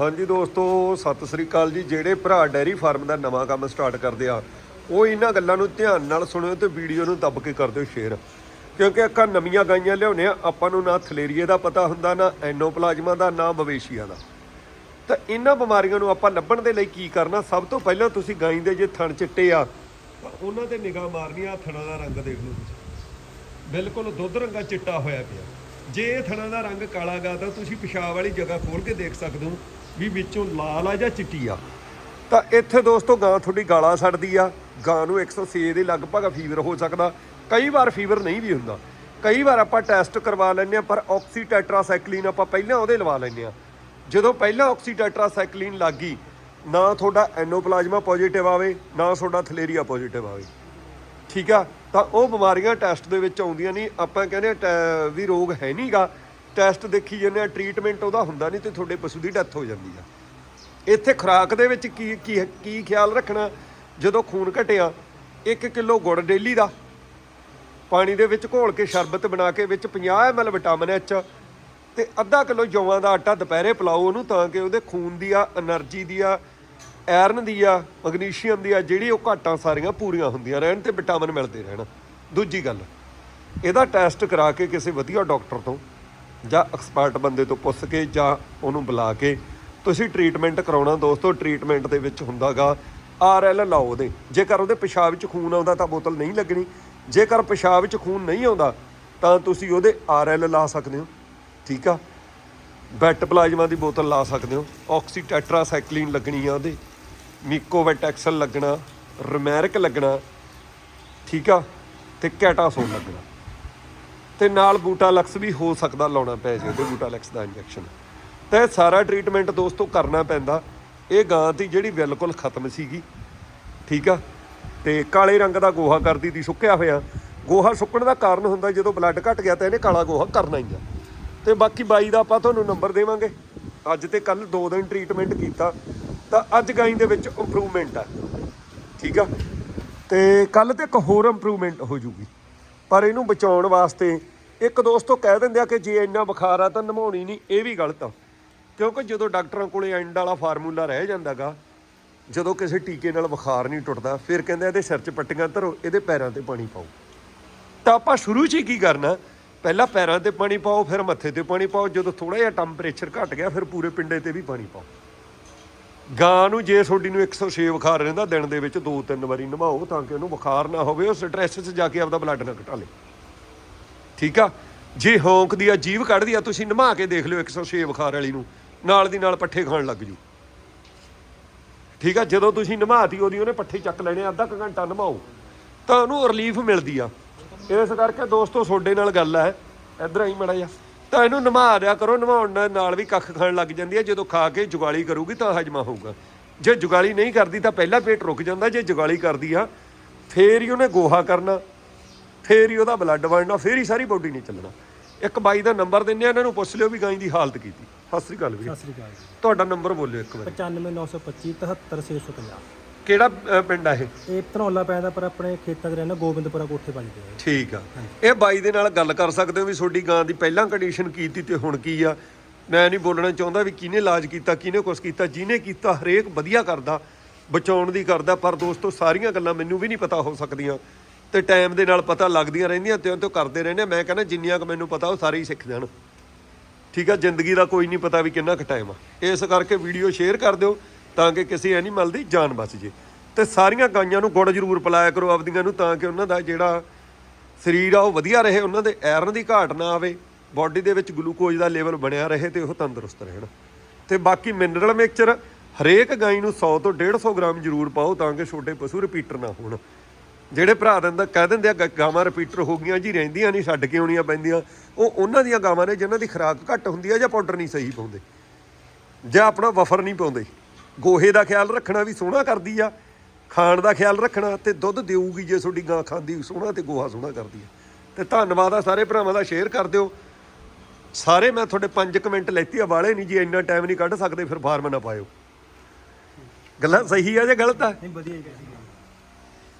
ਹਾਂਜੀ ਦੋਸਤੋ, ਸਤਿ ਸ੍ਰੀ ਅਕਾਲ ਜੀ। ਜਿਹੜੇ ਭਰਾ ਡੈਰੀ ਫਾਰਮ ਦਾ ਨਵਾਂ ਕੰਮ ਸਟਾਰਟ ਕਰਦੇ ਆ, ਉਹ ਇਹਨਾਂ ਗੱਲਾਂ ਨੂੰ ਧਿਆਨ ਨਾਲ ਸੁਣਿਓ ਤੇ ਵੀਡੀਓ ਨੂੰ ਦੱਬ ਕੇ ਕਰ ਦਿਓ ਸ਼ੇਅਰ। ਕਿਉਂਕਿ ਅੱਖਾਂ ਨਵੀਆਂ ਗਾਈਆਂ ਲਿਆਉਣੇ ਆ, ਆਪਾਂ ਨੂੰ ਨਾ ਥਲੇਰੀਏ ਦਾ ਪਤਾ ਹੁੰਦਾ, ਨਾ ਐਨੋਪਲਾਜ਼ਮਾ ਦਾ, ਨਾ ਬਵੇਸ਼ੀਆ ਦਾ। ਤਾਂ ਇਹਨਾਂ ਬਿਮਾਰੀਆਂ ਨੂੰ ਆਪਾਂ ਲੱਭਣ ਦੇ ਲਈ ਕੀ ਕਰਨਾ? ਸਭ ਤੋਂ ਪਹਿਲਾਂ ਤੁਸੀਂ ਗਾਈ ਦੇ ਜੇ ਥਣ ਚਿੱਟੇ ਆ, ਤਾਂ ਉਹਨਾਂ ਤੇ ਨਿਗਾਹ ਮਾਰਨੀ ਆ ਥਣਾਂ ਦਾ ਰੰਗ ਦੇਖ ਲਓ ਤੁਸੀਂ। ਬਿਲਕੁਲ ਦੁੱਧ ਰੰਗਾ ਚਿੱਟਾ ਹੋਇਆ ਪਿਆ। ਜੇ ਇਹ ਥਣਾ ਦਾ ਰੰਗ ਕਾਲਾ ਗਾ, ਤਾਂ ਤੁਸੀਂ ਪਿਸ਼ਾਬ ਵਾਲੀ ਜਗ੍ਹਾ ਖੋਲ ਕੇ ਦੇਖ ਸਕਦੇ ਹੋ। ਵੀ ਵਿੱਚੋਂ ਲਾਲ ਆ ਜਾਂ ਚਿੱਟੀ ਆ? ਤਾਂ ਇੱਥੇ ਦੋਸਤੋ ਗਾਂ ਤੁਹਾਡੀ ਗਾਲਾਂ ਛੱਡਦੀ ਆ। ਗਾਂ ਨੂੰ 106 ਦੇ ਲਗਭਗ ਫੀਵਰ ਹੋ ਸਕਦਾ। ਕਈ ਵਾਰ ਫੀਵਰ ਨਹੀਂ ਵੀ ਹੁੰਦਾ। ਕਈ ਵਾਰ ਆਪਾਂ ਟੈਸਟ ਕਰਵਾ ਲੈਂਦੇ ਆ ਪਰ ਆਕਸੀ ਟੈਟਰਾਸਾਈਕਲਿਨ ਆਪਾਂ ਪਹਿਲਾਂ ਉਹਦੇ ਲਵਾ ਲੈਂਦੇ ਆ ਜਦੋਂ ਪਹਿਲਾਂ ਆਕਸੀ ਟੈਟਰਾਸਾਈਕਲਿਨ ਲੱਗੀ ਨਾ ਤੁਹਾਡਾ ਐਨੋਪਲਾਜ਼ਮਾ ਪੋਜ਼ਿਟਿਵ ਆਵੇ, ਨਾ ਤੁਹਾਡਾ ਥਲੇਰੀਆ ਪੋਜ਼ਿਟਿਵ ਆਵੇ। ਠੀਕ ਆ? ਤਾਂ ਉਹ ਬਿਮਾਰੀਆਂ ਟੈਸਟ ਦੇ ਵਿੱਚ ਆਉਂਦੀਆਂ ਨਹੀਂ। ਆਪਾਂ ਕਹਿੰਦੇ ਆ, ਟੈ- ਵੀ ਰੋਗ ਹੈ ਨਹੀਂਗਾ ਟੈਸਟ ਦੇਖੀ ਜਾਂਦੇ ਆ, ਟ੍ਰੀਟਮੈਂਟ ਉਹਦਾ ਹੁੰਦਾ ਨਹੀਂ ਤੇ ਤੁਹਾਡੇ ਪਸ਼ੂ ਦੀ ਡੈਥ ਹੋ ਜਾਂਦੀ ਆ। ਇੱਥੇ ਖੁਰਾਕ ਦੇ ਵਿੱਚ ਕੀ ਕੀ ਕੀ ਖਿਆਲ ਰੱਖਣਾ? ਜਦੋਂ ਖੂਨ ਘਟਿਆ 1 ਕਿਲੋ ਗੁੜ ਡੇਲੀ ਦਾ। ਪਾਣੀ ਦੇ ਵਿੱਚ ਘੋਲ ਕੇ ਸ਼ਰਬਤ ਬਣਾ ਕੇ ਵਿੱਚ 50 ml ਵਿਟਾਮਿਨ ਐਚ ਤੇ ਅੱਧਾ ਕਿਲੋ ਜੌਆਂ ਦਾ ਆਟਾ ਦੁਪਹਿਰੇ ਪਲਾਓ ਉਹਨੂੰ ਤਾਂ ਕਿ ਉਹਦੇ ਖੂਨ ਦੀ ਆ એનર્ਜੀ ਦੀ ਆ ਆਇਰਨ ਦੀ ਆ, ਮੈਗਨੀਸ਼ੀਅਮ ਦੀ ਆ, ਜਿਹੜੀ ਉਹ ਘਾਟਾਂ ਸਾਰੀਆਂ ਪੂਰੀਆਂ ਹੁੰਦੀਆਂ ਰਹਿਣ ਤੇ ਵਿਟਾਮਿਨ ਮਿਲਦੇ ਰਹਿਣ। ਦੂਜੀ ਗੱਲ, ਇਹਦਾ ਟੈਸਟ ਕਰਾ ਕੇ ਕਿਸੇ ਵਧੀਆ ਡਾਕਟਰ ਤੋਂ ਜਾਂ ਐਕਸਪਰਟ ਬੰਦੇ ਤੋਂ ਪੁੱਛ ਕੇ ਜਾਂ ਉਹਨੂੰ ਬੁਲਾ ਕੇ ਤੁਸੀਂ ਟ੍ਰੀਟਮੈਂਟ ਕਰਾਉਣਾ ਦੋਸਤੋ, ਟ੍ਰੀਟਮੈਂਟ ਦੇ ਵਿੱਚ ਹੁੰਦਾਗਾ। ਆਰਐਲ ਲਾਓ ਉਹਦੇ। ਜੇਕਰ ਉਹਦੇ ਪਿਸ਼ਾਬ ਵਿੱਚ ਖੂਨ ਆਉਂਦਾ ਤਾਂ ਬੋਤਲ ਨਹੀਂ ਲੱਗਣੀ। ਜੇਕਰ ਪਿਸ਼ਾਬ ਵਿੱਚ ਖੂਨ ਨਹੀਂ ਆਉਂਦਾ ਤਾਂ ਤੁਸੀਂ ਉਹਦੇ ਆਰ ਆਰਐਲ ਲਾ ਸਕਦੇ ਹੋ। ਠੀਕ ਆ? ਬੈਟ ਪਲਾਜ਼ਮਾ ਦੀ ਬੋਤਲ ਲਾ ਸਕਦੇ ਹੋ। ਆਕਸੀ ਟੈਟਰਾਸਾਈਕਲਿਨ ਲੱਗਣੀ ਆ ਉਹਦੇ। ਮਿਕੋਵੈਟੈਕਸਲ ਲੱਗਣਾ। ਰਮੈਰਿਕ ਲੱਗਣਾ। ਠੀਕ ਆ? ਤੇ ਕੈਟਾਸੋਨ ਲੱਗਣਾ। ਤੇ ਨਾਲ ਬੂਟਾਲੈਕਸ ਵੀ ਹੋ ਸਕਦਾ, ਲਾਉਣਾ ਪੈ ਜੇ ਉਹਦੇ ਬੂਟਾਲੈਕਸ ਦਾ ਇੰਜੈਕਸ਼ਨ। ਤੇ ਇਹ ਸਾਰਾ ਟ੍ਰੀਟਮੈਂਟ ਦੋਸਤੋ ਕਰਨਾ ਪੈਂਦਾ। ਇਹ ਗਾਂ ਦੀ ਜਿਹੜੀ ਬਿਲਕੁਲ ਖਤਮ ਸੀਗੀ, ਠੀਕ ਆ? ਤੇ ਕਾਲੇ ਰੰਗ ਦਾ ਗੋਹਾ ਕਰਦੀ ਦੀ ਸੁੱਕਿਆ ਹੋਇਆ। ਗੋਹਾ ਸੁੱਕਣ ਦਾ ਕਾਰਨ ਹੁੰਦਾ, ਜਦੋਂ ਬਲੱਡ ਘਟ ਗਿਆ ਤਾਂ ਇਹਨੇ ਕਾਲਾ ਗੋਹਾ ਕਰਨਾ ਹੀ ਆ। ਤੇ ਬਾਕੀ ਬਾਈ ਦਾ ਆਪਾਂ ਤੁਹਾਨੂੰ ਨੰਬਰ ਦੇਵਾਂਗੇ। ਅੱਜ ਤੇ ਕੱਲ ਦੋ ਦਿਨ ਟ੍ਰੀਟਮੈਂਟ ਕੀਤਾ, ਤਾਂ ਅੱਜ ਗਾਈ ਦੇ ਵਿੱਚ ਇੰਪਰੂਵਮੈਂਟ ਆ, ਠੀਕ ਆ? ਤੇ ਕੱਲ ਤੇ ਇੱਕ ਹੋਰ ਇੰਪਰੂਵਮੈਂਟ ਹੋ ਜੂਗੀ। ਪਰ ਇਹਨੂੰ ਬਚਾਉਣ ਵਾਸਤੇ ਇੱਕ ਦੋਸਤੋ ਕਹਿ ਦਿੰਦੇ ਆ ਕਿ ਜੇ ਇੰਨਾ ਬੁਖਾਰ ਆ ਤਾਂ ਨਮਾਉਣੀ ਨਹੀਂ, ਇਹ ਵੀ ਗਲਤ ਆ। ਕਿਉਂਕਿ ਜਦੋਂ ਡਾਕਟਰਾਂ ਕੋਲੇ ਐਂਡ ਵਾਲਾ ਫਾਰਮੂਲਾ ਰਹਿ ਜਾਂਦਾਗਾ, ਜਦੋਂ ਕਿਸੇ ਟੀਕੇ ਨਾਲ ਬੁਖਾਰ ਨਹੀਂ ਟੁੱਟਦਾ, ਫਿਰ ਕਹਿੰਦੇ ਇਹਦੇ ਸਿਰ 'ਚ ਪੱਟੀਆਂ ਧਰੋ, ਇਹਦੇ ਪੈਰਾਂ ਤੇ ਪਾਣੀ ਪਾਓ। ਤਾਂ ਆਪਾਂ ਸ਼ੁਰੂ 'ਚ ਹੀ ਕੀ ਕਰਨਾ, ਪਹਿਲਾਂ ਪੈਰਾਂ ਤੇ ਪਾਣੀ ਪਾਓ, ਫਿਰ ਮੱਥੇ ਤੇ ਪਾਣੀ ਪਾਓ, ਜਦੋਂ ਥੋੜਾ ਜਿਹਾ ਟੈਂਪਰੇਚਰ ਘਟ ਗਿਆ, ਫਿਰ ਪੂਰੇ ਪਿੰਡੇ ਤੇ ਵੀ ਪਾਣੀ ਪਾਓ। ਗਾਂ ਨੂੰ ਜੇ ਤੁਹਾਡੀ ਨੂੰ 106 ਬੁਖਾਰ ਰਹਿੰਦਾ, ਦਿਨ ਦੇ ਵਿੱਚ ਦੋ ਤਿੰਨ ਵਾਰੀ ਨਵਾਓ ਤਾਂ ਕਿ ਉਹਨੂੰ ਬੁਖਾਰ ਨਾ ਹੋਵੇ, ਉਹ ਸਟ੍ਰੈਸ 'ਚ ਜਾ ਕੇ ਆਪਦਾ ਬਲੱਡ ਨਾ ਘਟਾ ਲੇ। ਠੀਕ ਆ? ਜੇ ਹੌਂਕਦੀ ਆ ਜੀਵ ਕੱਢਦੀ ਆ ਤੁਸੀਂ ਨਮਾ ਕੇ ਦੇਖ ਲਿਓ 106 ਬੁਖਾਰ ਵਾਲੀ ਨੂੰ। ਨਾਲ ਦੀ ਨਾਲ ਪੱਠੇ ਖਾਣ ਲੱਗ ਜੂ। ਠੀਕ ਆ? ਜਦੋਂ ਤੁਸੀਂ ਨਮਾਤੀ ਉਹਦੀ ਉਹਨੇ ਪੱਠੇ ਚੱਕ ਲੈਣੇ ਆ, ਅੱਧਾ ਕੁ ਘੰਟਾ ਨਮਾਓ। ਤਾਂ ਉਹਨੂੰ ਰਿਲੀਫ ਮਿਲਦੀ ਆ। ਇਸ ਕਰਕੇ ਦੋਸਤੋ ਤੁਹਾਡੇ ਨਾਲ ਗੱਲ ਹੈ ਇਧਰ ਆਈ ਮੜਾ ਜਾ ਤਾਂ ਇਹਨੂੰ ਨਮਾ ਦਿਆ ਕਰੋ। ਨਮਾਉਣ ਨਾਲ- ਨਾਲ ਵੀ ਕੱਖ ਖਾਣ ਲੱਗ ਜਾਂਦੀ ਹੈ ਜਦੋਂ ਖਾ ਕੇ ਜੁਗਾਲੀ ਕਰੂਗੀ ਤਾਂ ਹਜਮਾ ਹੋਊਗਾ। ਜੇ ਜੁਗਾਲੀ ਨਹੀਂ ਕਰਦੀ ਤਾਂ ਪਹਿਲਾਂ ਪੇਟ ਰੁਕ ਜਾਂਦਾ। ਜੇ ਜੁਗਾਲੀ ਕਰਦੀ ਆ ਫੇਰ ਹੀ ਉਹਨੇ ਗੋਹਾ ਕਰਨਾ। ਫੇਰ ਹੀ ਉਹਦਾ ਬਲੱਡ ਬਣਨਾ ਫੇਰ ਹੀ ਸਾਰੀ ਬੋਡੀ ਨਹੀਂ ਚੱਲਣਾ। ਇੱਕ ਬਾਈ ਦਾ ਨੰਬਰ ਦਿੰਨੇ ਆ ਇਹਨਾਂ ਨੂੰ ਪੁੱਛ ਲਿਓ ਵੀ ਗਾਂ ਦੀ ਹਾਲਤ ਕੀਤੀ ਸਤਿ ਸ੍ਰੀ ਅਕਾਲ ਵੀ ਸਤਿ ਸ੍ਰੀ ਅਕਾਲ ਜੀ। ਤੁਹਾਡਾ ਨੰਬਰ ਬੋਲਿਓ ਇੱਕ ਵਾਰੀ। 95925 77650 ਕਿਹੜਾ ਪਿੰਡ ਆ ਇਹ? ਇਹ ਧਨੌਲਾ ਪੈਂਦਾ ਪਰ ਆਪਣੇ ਖੇਤਾਂ 'ਚ ਰਹਿੰਦਾ ਗੋਬਿੰਦਪੁਰਾ ਕੋਠੇ ਵੱਜਦੇ ਆ ਠੀਕ ਆ। ਇਹ ਬਾਈ ਦੇ ਨਾਲ ਗੱਲ ਕਰ ਸਕਦੇ ਹੋ ਵੀ ਤੁਹਾਡੀ ਗਾਂ ਦੀ ਪਹਿਲਾਂ ਕੰਡੀਸ਼ਨ ਕੀਤੀ ਤੇ ਹੁਣ ਕੀ ਆ? ਮੈਂ ਨਹੀਂ ਬੋਲਣਾ ਚਾਹੁੰਦਾ ਵੀ ਕਿਹਨੇ ਇਲਾਜ ਕੀਤਾ ਕਿਹਨੇ ਕੁਛ ਕੀਤਾ ਜਿਹਨੇ ਕੀਤਾ ਹਰੇਕ ਵਧੀਆ ਕਰਦਾ ਬਚਾਉਣ ਦੀ ਕਰਦਾ ਪਰ ਦੋਸਤੋ ਸਾਰੀਆਂ ਗੱਲਾਂ ਮੈਨੂੰ ਵੀ ਨਹੀਂ ਪਤਾ ਹੋ ਸਕਦੀਆਂ। ਤੇ ਟਾਈਮ ਦੇ ਨਾਲ ਪਤਾ ਲੱਗਦੀਆਂ ਰਹਿੰਦੀਆਂ ਤੇ ਉਹ ਕਰਦੇ ਰਹਿੰਦੇ ਮੈਂ ਕਹਿੰਦਾ ਜਿੰਨੀਆਂ ਕੁ ਮੈਨੂੰ ਪਤਾ ਉਹ ਸਾਰੇ ਹੀ ਸਿੱਖ ਜਾਣ। ਠੀਕ ਆ, ਜ਼ਿੰਦਗੀ ਦਾ ਕੋਈ ਨਹੀਂ ਪਤਾ ਵੀ ਕਿੰਨਾ ਕੁ ਟਾਈਮ ਆ। ਇਸ ਕਰਕੇ ਵੀਡੀਓ ਸ਼ੇਅਰ ਕਰ ਦਿਓ ਤਾਂ ਕਿ ਕਿਸੇ ਐਨੀਮਲ ਦੀ ਜਾਨ ਬਚ ਜੇ। ਤੇ ਸਾਰੀਆਂ ਗਾਈਆਂ ਨੂੰ ਗੁੜ ਜ਼ਰੂਰ ਪਿਲਾਇਆ ਕਰੋ ਆਪਦੀਆਂ ਨੂੰ ਤਾਂ ਕਿ ਉਹਨਾਂ ਦਾ ਜਿਹੜਾ ਸਰੀਰ ਆ ਉਹ ਵਧੀਆ ਰਹੇ, ਉਹਨਾਂ ਦੇ ਆਇਰਨ ਦੀ ਘਾਟ ਨਾ ਆਵੇ ਬਾਡੀ ਦੇ ਵਿੱਚ ਗਲੂਕੋਜ਼ ਦਾ ਲੈਵਲ ਬਣਿਆ ਰਹੇ ਤੇ ਉਹ ਤੰਦਰੁਸਤ ਰਹਿਣ। ਤੇ ਬਾਕੀ ਮਿਨਰਲ ਮਿਕਸਚਰ ਹਰੇਕ ਗਾਈ ਨੂੰ 100 ਤੋਂ 150 ਗ੍ਰਾਮ ਜ਼ਰੂਰ ਪਾਓ ਤਾਂ ਕਿ ਛੋਟੇ ਪਸ਼ੂ ਰਿਪੀਟਰ ਨਾ ਹੋਣ। ਜਿਹੜੇ ਭਰਾ ਦਿੰਦਾ ਕਹਿ ਦਿੰਦੇ ਆ, ਗ- ਗਾਵਾਂ ਰਿਪੀਟਰ ਹੋ ਗਈਆਂ ਜੀ, ਰਹਿੰਦੀਆਂ ਨਹੀਂ, ਛੱਡ ਕੇ ਆਉਣੀਆਂ ਪੈਂਦੀਆਂ। ਉਹ ਉਹਨਾਂ ਦੀਆਂ ਗਾਵਾਂ ਨੇ ਜਿਨ੍ਹਾਂ ਦੀ ਖੁਰਾਕ ਘੱਟ ਹੁੰਦੀ ਆ ਜਾਂ ਪਾਊਡਰ ਨਹੀਂ ਸਹੀ ਪਾਉਂਦੇ। ਜਾਂ ਆਪਣਾ ਵਫਰ ਨਹੀਂ ਪਾਉਂਦੇ। ਗੋਹੇ ਦਾ ਖਿਆਲ ਰੱਖਣਾ ਵੀ ਸੋਹਣਾ ਕਰਦੀ ਆ, ਖਾਣ ਦਾ ਖਿਆਲ ਰੱਖਣਾ ਤੇ ਦੁੱਧ ਦੇਊਗੀ ਜੇ ਤੁਹਾਡੀ ਗਾਂ ਖਾਂਦੀ ਸੋਹਣਾ ਤੇ ਗੋਹਾ ਸੋਹਣਾ ਕਰਦੀ ਆ। ਤੇ ਧੰਨਵਾਦ ਆ ਸਾਰੇ ਭਰਾਵਾਂ ਦਾ ਸ਼ੇਅਰ ਕਰ ਦਿਓ। ਸਾਰੇ ਮੈਂ ਤੁਹਾਡੇ 5 ਕਮੈਂਟ ਲੈਤੀ ਆ, ਵਾਲੇ ਨਹੀਂ ਜੀ, ਇੰਨਾ ਟਾਈਮ ਨਹੀਂ ਕੱਢ ਸਕਦੇ, ਫਿਰ ਫਾਰਮ ਨਾ ਪਾਇਓ। ਗੱਲਾਂ ਸਹੀ ਆ ਜਾਂ ਗਲਤ ਆ? ਨਹੀਂ, ਵਧੀਆ ਹੀ ਕਹਿੰਦੀ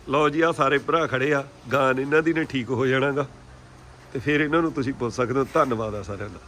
ਲਓ ਜੀ ਆ ਸਾਰੇ ਭਰਾ ਖੜੇ ਆ। ਗਾਨ ਇਹਨਾਂ ਦੀ ਨੇ ਠੀਕ ਹੋ ਜਾਣਾਗਾ। ਤੇ ਫਿਰ ਇਹਨਾਂ ਨੂੰ ਤੁਸੀਂ ਪੁੱਛ ਸਕਦੇ ਹੋ। ਧੰਨਵਾਦ ਆ ਸਾਰਿਆਂ ਦਾ।